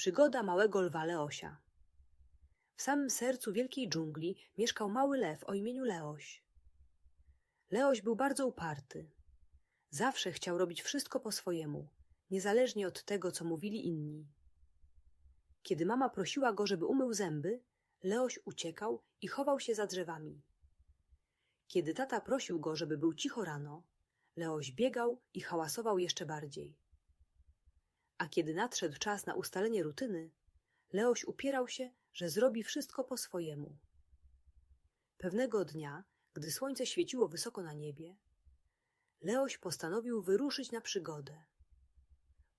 Przygoda małego lwa Leosia. W samym sercu wielkiej dżungli mieszkał mały lew o imieniu Leoś. Leoś był bardzo uparty. Zawsze chciał robić wszystko po swojemu, niezależnie od tego, co mówili inni. Kiedy mama prosiła go, żeby umył zęby, Leoś uciekał i chował się za drzewami. Kiedy tata prosił go, żeby był cicho rano, Leoś biegał i hałasował jeszcze bardziej. A kiedy nadszedł czas na ustalenie rutyny, Leoś upierał się, że zrobi wszystko po swojemu. Pewnego dnia, gdy słońce świeciło wysoko na niebie, Leoś postanowił wyruszyć na przygodę.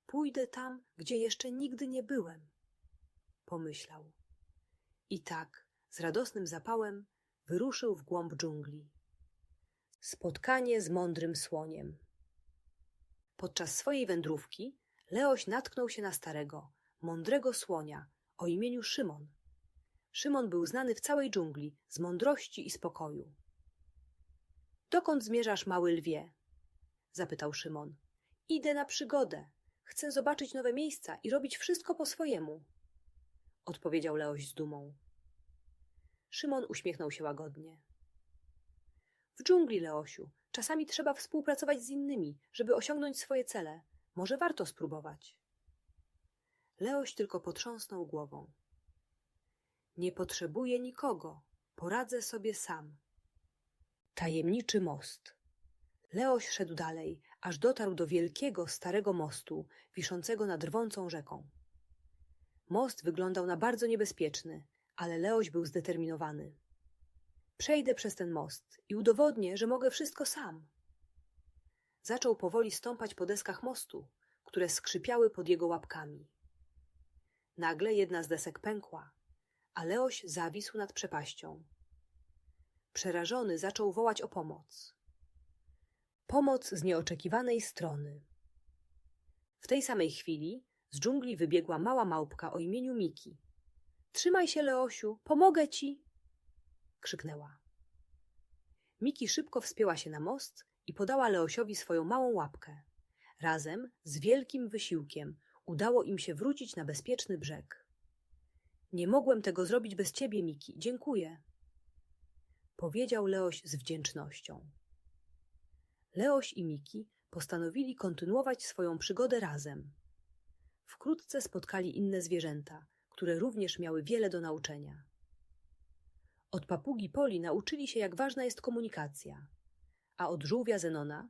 Pójdę tam, gdzie jeszcze nigdy nie byłem, pomyślał. I tak, z radosnym zapałem, wyruszył w głąb dżungli. Spotkanie z mądrym słoniem. Podczas swojej wędrówki Leoś natknął się na starego, mądrego słonia o imieniu Szymon. Szymon był znany w całej dżungli z mądrości i spokoju. Dokąd zmierzasz, mały lwie? zapytał Szymon. Idę na przygodę. Chcę zobaczyć nowe miejsca i robić wszystko po swojemu, odpowiedział Leoś z dumą. Szymon uśmiechnął się łagodnie. W dżungli, Leosiu, czasami trzeba współpracować z innymi, żeby osiągnąć swoje cele. Może warto spróbować. Leoś tylko potrząsnął głową. Nie potrzebuję nikogo, poradzę sobie sam. Tajemniczy most. Leoś szedł dalej, aż dotarł do wielkiego, starego mostu, wiszącego nad rwącą rzeką. Most wyglądał na bardzo niebezpieczny, ale Leoś był zdeterminowany. Przejdę przez ten most i udowodnię, że mogę wszystko sam. Zaczął powoli stąpać po deskach mostu, które skrzypiały pod jego łapkami. Nagle jedna z desek pękła, a Leoś zawisł nad przepaścią. Przerażony zaczął wołać o pomoc. Pomoc z nieoczekiwanej strony. W tej samej chwili z dżungli wybiegła mała małpka o imieniu Miki. Trzymaj się, Leosiu, pomogę ci! krzyknęła. Miki szybko wspięła się na most i podała Leosiowi swoją małą łapkę. Razem, z wielkim wysiłkiem, udało im się wrócić na bezpieczny brzeg. Nie mogłem tego zrobić bez ciebie, Miki. Dziękuję. Powiedział Leoś z wdzięcznością. Leoś i Miki postanowili kontynuować swoją przygodę razem. Wkrótce spotkali inne zwierzęta, które również miały wiele do nauczenia. Od papugi Poli nauczyli się, jak ważna jest komunikacja, a od żółwia Zenona,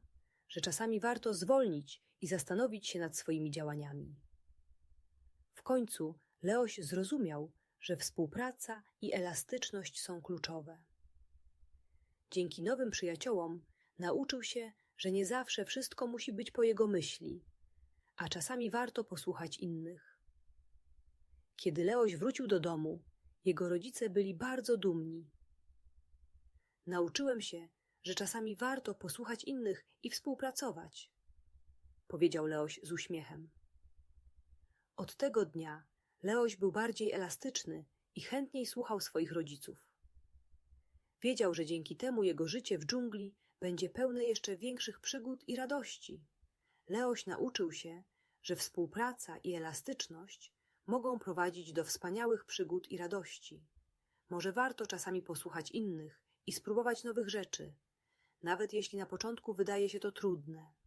że czasami warto zwolnić i zastanowić się nad swoimi działaniami. W końcu Leoś zrozumiał, że współpraca i elastyczność są kluczowe. Dzięki nowym przyjaciołom nauczył się, że nie zawsze wszystko musi być po jego myśli, a czasami warto posłuchać innych. Kiedy Leoś wrócił do domu, jego rodzice byli bardzo dumni. Nauczyłem się, że czasami warto posłuchać innych i współpracować, powiedział Leoś z uśmiechem. Od tego dnia Leoś był bardziej elastyczny i chętniej słuchał swoich rodziców. Wiedział, że dzięki temu jego życie w dżungli będzie pełne jeszcze większych przygód i radości. Leoś nauczył się, że współpraca i elastyczność mogą prowadzić do wspaniałych przygód i radości. Może warto czasami posłuchać innych i spróbować nowych rzeczy, nawet jeśli na początku wydaje się to trudne.